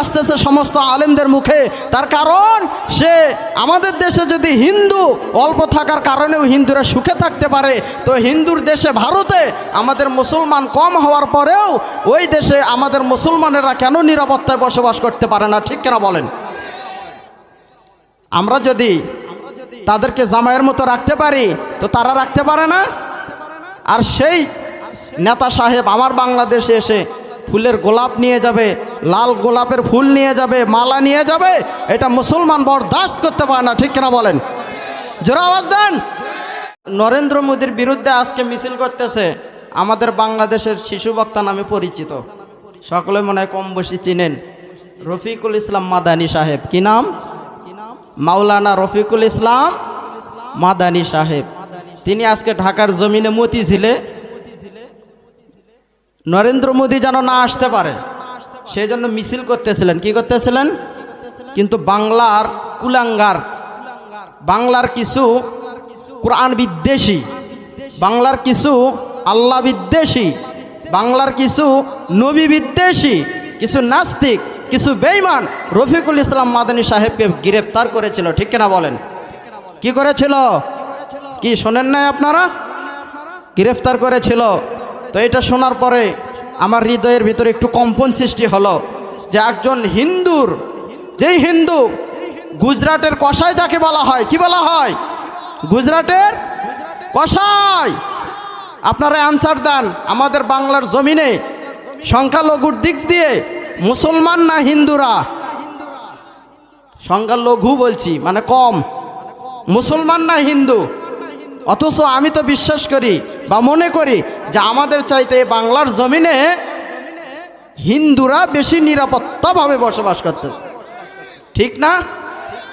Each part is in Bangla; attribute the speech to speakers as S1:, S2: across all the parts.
S1: আসতেছে সমস্ত আলেমদের মুখে। তার কারণ, সে আমাদের দেশে যদি হিন্দু অল্প থাকার কারণেও হিন্দুরা সুখে থাকতে পারে, তো হিন্দুর দেশে ভারতে আমাদের মুসলমান কম হওয়ার পরেও ওই দেশে আমাদের মুসলমানেরা কেন নিরাপত্তায় বসবাস করতে পারে না? ঠিক কেনা বলেন? আমরা যদি তাদেরকে জামাইয়ের মতো রাখতে পারি, তো তারা রাখতে পারে না? আর সেই নেতা সাহেব আমার বাংলাদেশে এসে ফুলের গোলাপ নিয়ে যাবে, লাল গোলাপের ফুল নিয়ে যাবে, মালা নিয়ে যাবে, এটা মুসলমান বরদাস্ত করতে পারে না, ঠিক কিনা বলেন? জোরে আওয়াজ দেন। নরেন্দ্র মোদীর বিরুদ্ধে আজকে মিছিল করতেছে, আমাদের বাংলাদেশের শিশু বক্তা নামে পরিচিত। সকলে মনে হয় কম বেশি চিনেন। রফিকুল ইসলাম মাদানী সাহেব, কি নাম? মাওলানা রফিকুল ইসলাম মাদানী সাহেব। তিনি আজকে ঢাকার জমিনে মতি ঝিলে নরেন্দ্র মোদী যেন না আসতে পারে, সেই জন্য মিছিল করতেছিলেন। কি করতেছিলেন? কিন্তু বাংলার কুলাঙ্গার, বাংলার কিছু কোরআন বিদ্বেষী, বাংলার কিছু আল্লাহ বিদ্বেষী, বাংলার কিছু নবী বিদ্বেষী, কিছু নাস্তিক, কিছু বেইমান রফিকুল ইসলাম মাদানী সাহেবকে গ্রেফতার করেছিল, ঠিক কিনা বলেন? কি করেছিল? কি শোনেন নাই আপনারা? গ্রেফতার করেছিল। তো এটা শোনার পরে আমার হৃদয়ের ভিতরে একটু কম্পন সৃষ্টি হলো যে একজন হিন্দুর, যেই হিন্দু গুজরাটের কষাই যাকে বলা হয়, কি বলা হয়? গুজরাটের কষাই আপনারা অ্যান্সার দেন, আমাদের বাংলার জমিনে সংখ্যালঘুর দিক দিয়ে মুসলমান না হিন্দুরা? সংখ্যালঘু বলছি মানে কম। মুসলমান না হিন্দু? অথচ আমি তো বিশ্বাস করি বা মনে করি যে আমাদের চাইতে বাংলার জমিনে হিন্দুরা বেশি নিরাপত্তাভাবে বসবাস করতেছে। ঠিক না?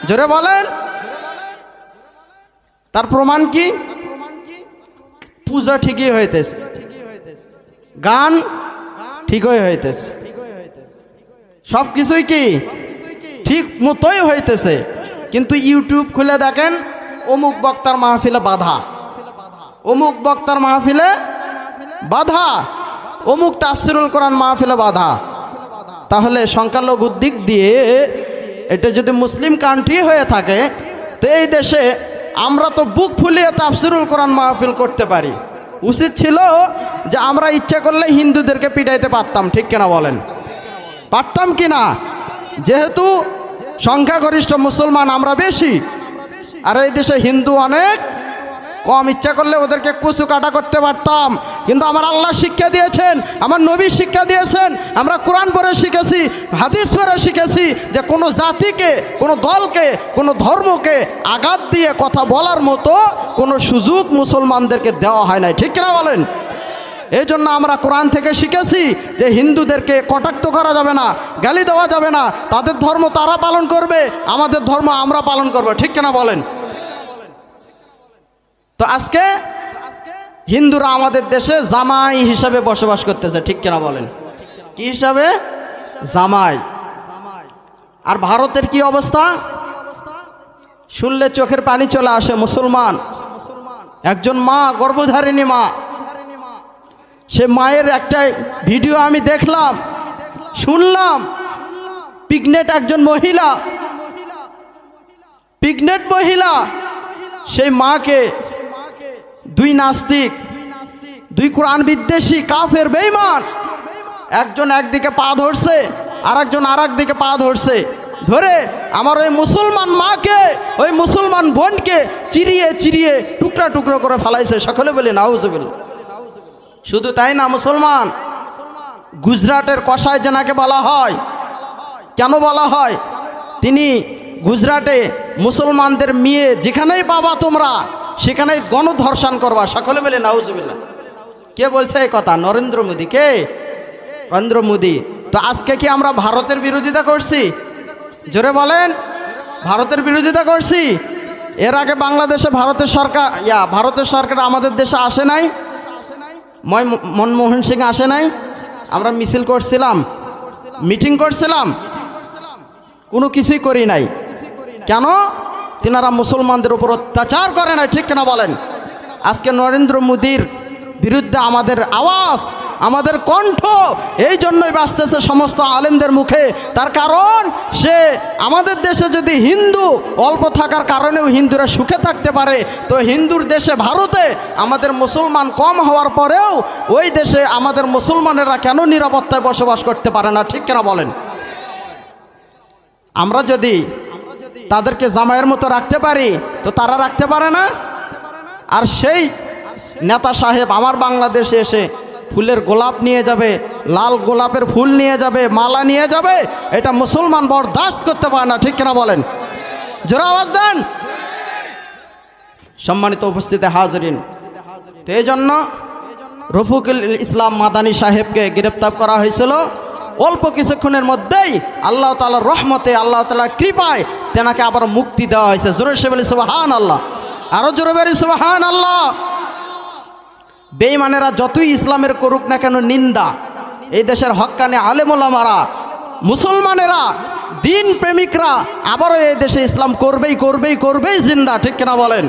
S1: জোরে বলেন। তার প্রমাণ কি? পূজা ঠিকই হইতেছে। গান ঠিকই হইতেছে। সব কিছুই কি? ঠিক মতোই হইতেছে। কিন্তু ইউটিউব খুলে দেখেন অমুক বক্তার মাহফিলে বাধা। অমুক বক্তার মাহফিলে বাধা। অমুক তাফসিরুল কোরআন মাহফিলে বাধা। তাহলে সংখ্যালঘুর দিক দিয়ে এটা যদি মুসলিম কান্ট্রি হয়ে থাকে, তো এই দেশে আমরা তো বুক ফুলিয়ে তাফসিরুল কোরআন মাহফিল করতে পারি। উচিত ছিল যে আমরা ইচ্ছা করলে হিন্দুদেরকে পিটাইতে পারতাম, ঠিক কিনা বলেন? পারতাম কি না যেহেতু সংখ্যাগরিষ্ঠ মুসলমান আমরা বেশি আর এই দেশে হিন্দু অনেক কম ইচ্ছা করলে ওদেরকে কুচু কাটা করতে পারতাম। কিন্তু আমার আল্লাহ শিক্ষা দিয়েছেন, আমার নবী শিক্ষা দিয়েছেন, আমরা কোরআন পরে শিখেছি, হাদিস পরে শিখেছি যে কোনো জাতিকে, কোনো দলকে, কোনো ধর্মকে আঘাত দিয়ে কথা বলার মতো কোনো সুযোগ মুসলমানদেরকে দেওয়া হয় নাই। ঠিক কিনা বলেন? এই জন্য আমরা কোরআন থেকে শিখেছি যে হিন্দুদেরকে কটাক্ত করা যাবে না, গালি দেওয়া যাবে না, তাদের ধর্ম তারা পালন করবে, আমাদের ধর্ম আমরা পালন করব। ঠিক কিনা বলেন? তো আজকে হিন্দুরা আমাদের দেশে জামাই হিসাবে বসবাস করতেছে, ঠিক কিনা বলেন? কি হিসাবে? জামাই। আর ভারতের কি অবস্থা? শুনলে চোখের পানি চলে আসে মুসলমান। একজন মা, গর্ভধারিণী মা। সে মায়ের একটা ভিডিও আমি দেখলাম, শুনলাম। পিগনেট একজন মহিলা পিগনেট মহিলা, সেই মাকে দুই নাস্তিক, দুই কোরআন বিদ্বেষী কাফের বেইমান একজন একদিকে পা ধরছে আর একজন আর একদিকে পা ধরছে, ধরে আমার ওই মুসলমান মাকে, ওই মুসলমান বোনকে চিরিয়ে চিরিয়ে টুকরা টুকরো করে ফেলাইছে। সকলে বলে নাউজবিল শুধু তাই না, মুসলমান? গুজরাটের কষায় যেনাকে বলা হয়, কেন বলা হয়? তিনি গুজরাটে মুসলমানদের মেয়ে যেখানেই পাবা তোমরা, সেখানেই গণধর্ষণ করবা। সকলে বলে নাউজবিল্লা কে বলছে এই কথা? নরেন্দ্র মোদী। কে? নরেন্দ্র মোদী। তো আজকে কি আমরা ভারতের বিরোধিতা করছি? জোরে বলেন। ভারতের বিরোধিতা করছি? এর আগে বাংলাদেশে ভারতের সরকার, ইয়া, ভারতের সরকার আমাদের দেশে আসে নাই। ময় মনমোহন সিং আসে নাই? আমরা মিছিল করছিলাম, মিটিং করছিলাম, কোনো কিছুই করি নাই। কেন? তিনারা মুসলমানদের উপর অত্যাচার করে নাই, ঠিক কেনা বলেন? আজকে নরেন্দ্র মোদীর বিরুদ্ধে আমাদের আওয়াজ আমাদের কণ্ঠ এই জন্যই বাঁচতেছে সমস্ত আলেমদের মুখে। তার কারণ, সে আমাদের দেশে যদি হিন্দু অল্প থাকার কারণেও হিন্দুরা সুখে থাকতে পারে, তো হিন্দুর দেশে ভারতে আমাদের মুসলমান কম হওয়ার পরেও ওই দেশে আমাদের মুসলমানেরা কেন নিরাপত্তায় বসবাস করতে পারে না? ঠিক কেনা বলেন? আমরা যদি তাদেরকে জামাইয়ের মতো রাখতে পারি, তো তারা রাখতে পারে না? আর সেই নেতা সাহেব, আমার বাংলাদেশে এসে ফুলের গোলাপ নিয়ে যাবে, লাল গোলাপের ফুল নিয়ে যাবে, মালা নিয়ে যাবে, এটা মুসলমান বরদাস্ত করতে পারে না, ঠিক কিনা বলেন? জোরা আওয়াজ দেন। সম্মানিত উপস্থিতি হাজরিন, তো এই জন্য রফিকুল ইসলাম মাদানী সাহেবকে গ্রেপ্তার করা হয়েছিল। অল্প কিছুক্ষণের মধ্যেই আল্লাহ তালার রহমতে, আল্লাহ তালার কৃপায় তেনাকে আবার মুক্তি দেওয়া হয়েছে। জোরে সে বলি সুবাহান আল্লাহ আরও জোরে বেরি সুবাহান আল্লাহ বেইমানেরা যতই ইসলামের করুক না কেন নিন্দা। এই দেশের হক্কানে আলেমোলামারা, মুসলমানেরা দিন প্রেমিকরা আবারও এই দেশে ইসলাম করবেই করবেই করবেই জিন্দা, ঠিক কিনা বলেন?